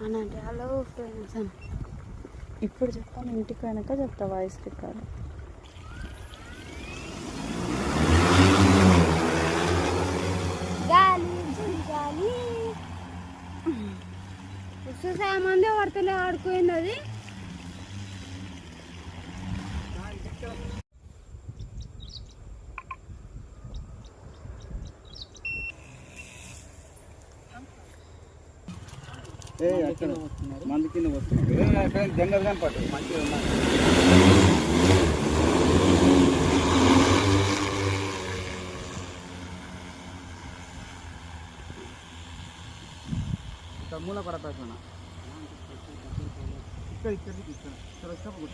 అనంటే hello friends అని ఇప్పుడు చెప్తాను ఇంటికి వెనక చెప్తా వాయిస్ రికార్డ్ గాలి గాలి. చూసా మంది పడతలే ఆడుకోయింది అది? ఏ అక్కడ మంది కింద వస్తున్నారు జంగల్ మంచిగా ఉన్నారు ఇక్కడ మూల పడతాను ఇక్కడ ఇక్కడ ఇక్కడ ఇక్కడ వచ్చినప్పుడు